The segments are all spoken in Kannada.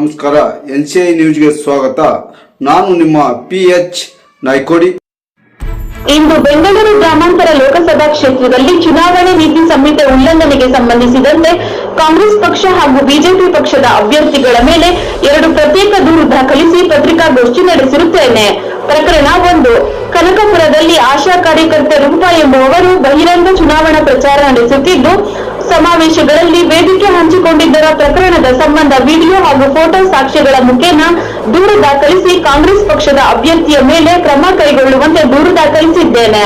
ನಮಸ್ಕಾರ. ಎನ್ ಸಿ ಐ ನ್ಯೂಸ್ಗೆ ಸ್ವಾಗತ. ನಾನು ನಿಮ್ಮ ಪಿ ಎಚ್ ನಾಯ್ಕೋಡಿ. ಇಂದು ಬೆಂಗಳೂರು ಗ್ರಾಮಾಂತರ ಲೋಕಸಭಾ ಕ್ಷೇತ್ರದಲ್ಲಿ ಚುನಾವಣೆ ನೀತಿ ಸಂಹಿತೆ ಉಲ್ಲಂಘನೆಗೆ ಸಂಬಂಧಿಸಿದಂತೆ ಕಾಂಗ್ರೆಸ್ ಪಕ್ಷ ಹಾಗೂ ಬಿಜೆಪಿ ಪಕ್ಷದ ಅಭ್ಯರ್ಥಿಗಳ ಮೇಲೆ ಎರಡು ಪ್ರತ್ಯೇಕ ದೂರು ದಾಖಲಿಸಿ ಪತ್ರಿಕಾಗೋಷ್ಠಿ ನಡೆಸಿರುತ್ತೇನೆ. ಪ್ರಕರಣ ಒಂದು, ಕನಕಪುರದಲ್ಲಿ ಆಶಾ ಕಾರ್ಯಕರ್ತೆ ರೂಪಾ ಎಂಬುವವರು ಬಹಿರಂಗ ಚುನಾವಣಾ ಪ್ರಚಾರ ನಡೆಸುತ್ತಿದ್ದು ಸಮಾವೇಶಗಳಲ್ಲಿ ವೇದಿಕೆ ಹಂಚಿಕೊಂಡಿದ್ದರ ಪ್ರಕರಣದ ಸಂಬಂಧ ವಿಡಿಯೋ ಹಾಗೂ ಫೋಟೋ ಸಾಕ್ಷ್ಯಗಳ ಮುಖೇನ ದೂರು ದಾಖಲಿಸಿ ಕಾಂಗ್ರೆಸ್ ಪಕ್ಷದ ಅಭ್ಯರ್ಥಿಯ ಮೇಲೆ ಕ್ರಮ ಕೈಗೊಳ್ಳುವಂತೆ ದೂರು ದಾಖಲಿಸಿದ್ದೇನೆ.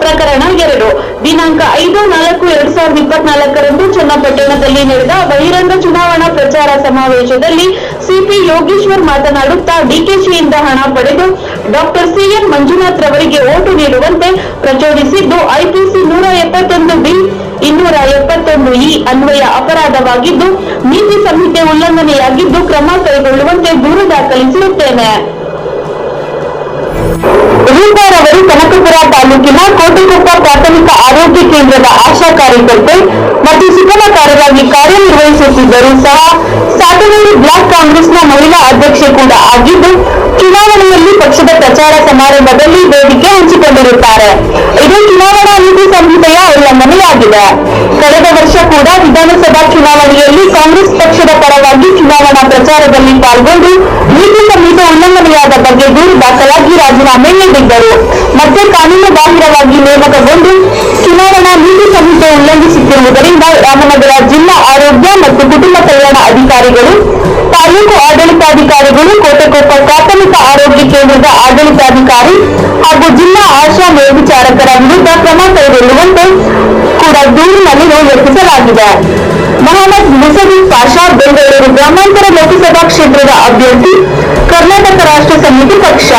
ಪ್ರಕರಣ ಎರಡು. ದಿನಾಂಕ ಐದು ನಾಲ್ಕು ಎರಡ್ ಸಾವಿರದ ಇಪ್ಪತ್ನಾಲ್ಕರಂದು ಚನ್ನಪಟ್ಟಣದಲ್ಲಿ ನಡೆದ ಬಹಿರಂಗ ಚುನಾವಣಾ ಪ್ರಚಾರ ಸಮಾವೇಶದಲ್ಲಿ ಸಿಪಿ ಯೋಗೇಶ್ವರ್ ಮಾತನಾಡುತ್ತಾ ಡಿಕೆಶಿಯಿಂದ ಹಣ ಪಡೆದು ಡಾಕ್ಟರ್ ಸಿಎನ್ ಮಂಜುನಾಥ್ ರವರಿಗೆ ಓಟು ನೀಡುವಂತೆ ಪ್ರಚೋದಿಸಿದ್ದು, ಐಪಿಸಿ ನೂರ ಎಪ್ಪತ್ತೊಂದು ಬಿ ಇನ್ನೂರ ಎಪ್ಪತ್ತೊಂದು ಇ ಅನ್ವಯ ಅಪರಾಧವಾಗಿದ್ದು, ನೀತಿ ಸಂಹಿತೆ ಉಲ್ಲಂಘನೆಯಾಗಿದ್ದು ಕ್ರಮ ಕೈಗೊಳ್ಳುವಂತೆ ದೂರು ದಾಖಲಿಸಿರುತ್ತೇನೆ. ರೂಪಾರವರು ಕನಕಪುರ ತಾಲೂಕಿನ ಕೋಟೆಕೊಪ್ಪ ಪ್ರಾಥಮಿಕ ಆರೋಗ್ಯ ಕೇಂದ್ರದ ಆಶಾ ಕಾರ್ಯಕರ್ತೆ ಮತ್ತು ಸುಗಮಕಾರರಾಗಿ ಕಾರ್ಯನಿರ್ವಹಿಸುತ್ತಿದ್ದರೂ ಸಹ ಸಾತನೂರು ಬ್ಲಾಕ್ ಕಾಂಗ್ರೆಸ್ನ ಮಹಿಳಾ ಅಧ್ಯಕ್ಷೆ ಕೂಡ ಆಗಿದ್ದು, ಚುನಾವಣೆಯಲ್ಲಿ ಪಕ್ಷದ ಪ್ರಚಾರ ಸಮಾರಂಭದಲ್ಲಿ ವೇದಿಕೆ ಹಂಚಿಕೊಂಡಿರುತ್ತಾರೆ. ಕಳೆದ ವರ್ಷ ಕೂಡ ವಿಧಾನಸಭಾ ಚುನಾವಣೆಯಲ್ಲಿ ಕಾಂಗ್ರೆಸ್ ಪಕ್ಷದ ಪರವಾಗಿ ಚುನಾವಣಾ ಪ್ರಚಾರದಲ್ಲಿ ಪಾಲ್ಗೊಂಡು ನೀತಿ ಸಂಹಿತೆ ಉಲ್ಲಂಘನೆಯಾದ ಬಗ್ಗೆ ದೂರು ದಾಖಲಾಗಿ ರಾಜೀನಾಮೆ ನೀಡಿದ್ದರು. ಮತ್ತೆ ಕಾನೂನು ಬಾಹಿರವಾಗಿ ನೇಮಕಗೊಂಡು ಚುನಾವಣಾ ನೀತಿ ಸಂಹಿತೆ ಉಲ್ಲಂಘಿಸುತ್ತಿರುವುದರಿಂದ ರಾಮನಗರ ಜಿಲ್ಲಾ ಆರೋಗ್ಯ ಮತ್ತು ಕುಟುಂಬ ಕಲ್ಯಾಣ ಅಧಿಕಾರಿಗಳು, ತಾಲೂಕು ಆಡಳಿತಾಧಿಕಾರಿಗಳು, ಕೋಟೆಕೊಪ್ಪ ಪ್ರಾಥಮಿಕ ಆರೋಗ್ಯ ಕೇಂದ್ರದ ಆಡಳಿತಾಧಿಕಾರಿ ಹಾಗೂ ಜಿಲ್ಲಾ ಆಶಾ ಮೇಲ್ವಿಚಾರಕರ ವಿರುದ್ಧ ಕ್ರಮ ಕೈಗೊಳ್ಳುವಂತೆ ವ್ಯಕ್ತಿಸಲಾಗಿದೆ ಮೊಹಮ್ಮದ್ ಮುಸದೀಕ್ ಪಾಷಾ ಬೆಂಗಳೂರು ಗ್ರಾಮಾಂತರ ಲೋಕಸಭಾ ಕ್ಷೇತ್ರದ ಅಭ್ಯರ್ಥಿ ಕರ್ನಾಟಕ ರಾಷ್ಟ್ರ ಸಮಿತಿ ಪಕ್ಷ